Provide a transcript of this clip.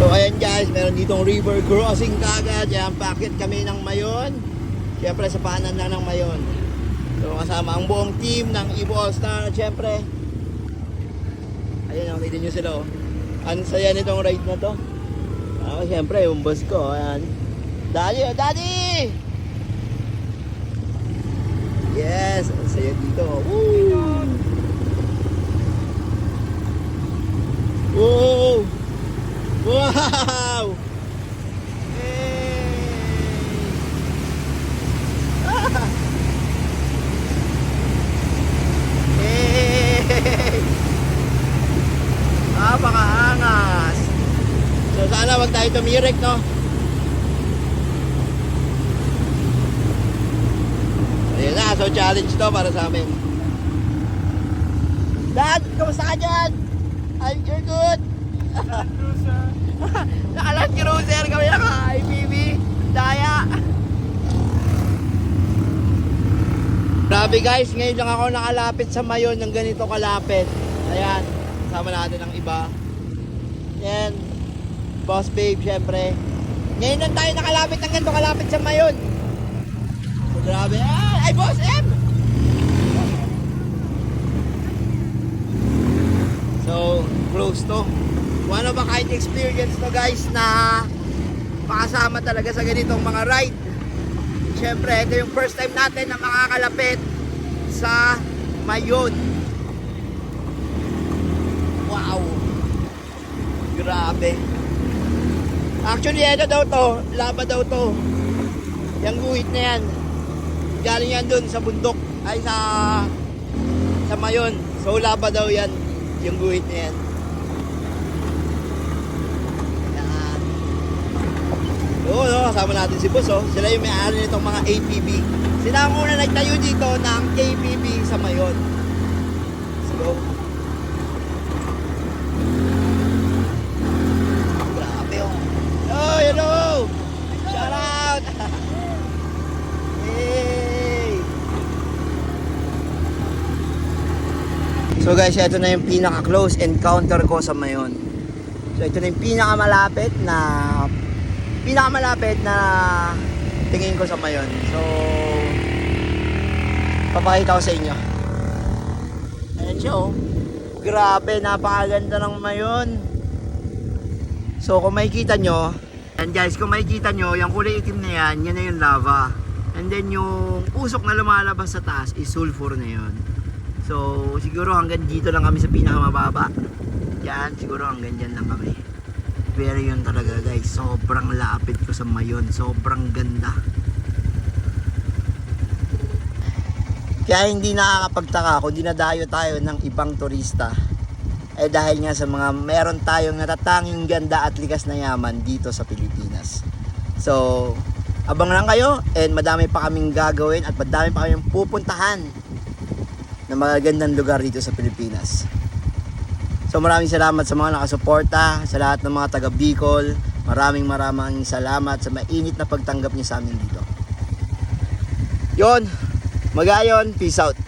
So ayan guys, meron ditong river crossing kagad. Yan, packet kami ng Mayon. Siyempre sa paanan lang ng Mayon. So kasama ang buong team ng Evo All Star. Siyempre, ayun, nakita nyo sila oh. Ang saya nitong ride na to. Ako siyempre, yung boss ko. Ayan. Daddy, oh, daddy! Yes, ang saya dito. Woo! Whoa! Wow! Hey! Ah! Hey! Napakaangas! So sana wag tayo tumirek, no? Ayun na, so challenge to para sa amin. Dad, kamusta ka dyan? I'm good. Nakalat cruiser kami naka IPV. Daya. Grabe guys, ngayon lang ako nakalapit sa mayon ng ganito kalapit. Ayan, kasama natin ang iba. Yan. Boss babe, syempre. Ngayon lang tayo nakalapit ng ganito kalapit sa mayon. So, grabe. Ay, ay boss M! So, close to. Kind experience to guys na makasama talaga sa ganitong mga ride. Siyempre, ito yung first time natin na makakalapit sa Mayon. Wow! Grabe. Actually, ano daw to? Laba daw to. Yung guhit na yan. Galing yan dun sa bundok. Ay, sa... Sa Mayon. So, laba daw yan. Yung guhit na. Yan. Oo, no, kasama natin si Boss, oh. Sila yung may-ari nitong mga APB. Sila ang una nagtayo dito ng APB sa Mayon. Let's go. Grabe, oh. Oh, hello! Shout out! hey! So guys, ito na yung pinaka-close encounter ko sa Mayon. So ito na yung pinakamalapit na pinakamalapit na tingin ko sa Mayon. So papakita ko sa inyo. Ayan siya oh. Grabe, napakaganda ng Mayon. So kung makikita nyo, and guys, kung makikita nyo, yung kulay itim na yan, yan na yung lava. And then yung usok na lumalabas sa taas is sulfur na yun. So, siguro hanggang dito lang kami sa pinakamababa. Yan, siguro hanggang dyan lang kami. Pero yun talaga guys, sobrang lapit ko sa mayon. Sobrang ganda. Kaya hindi nakakapagtaka kung dinadayo tayo ng ibang turista. Eh dahil nga sa mga meron tayong natatanging ganda at likas na yaman dito sa Pilipinas. So, abang lang kayo and madami pa kaming gagawin at madami pa kaming pupuntahan na magagandang lugar dito sa Pilipinas. So maraming salamat sa mga nakasuporta, sa lahat ng mga taga Bicol. Maraming maraming salamat sa mainit na pagtanggap niyo sa amin dito. Yon, magayon, peace out.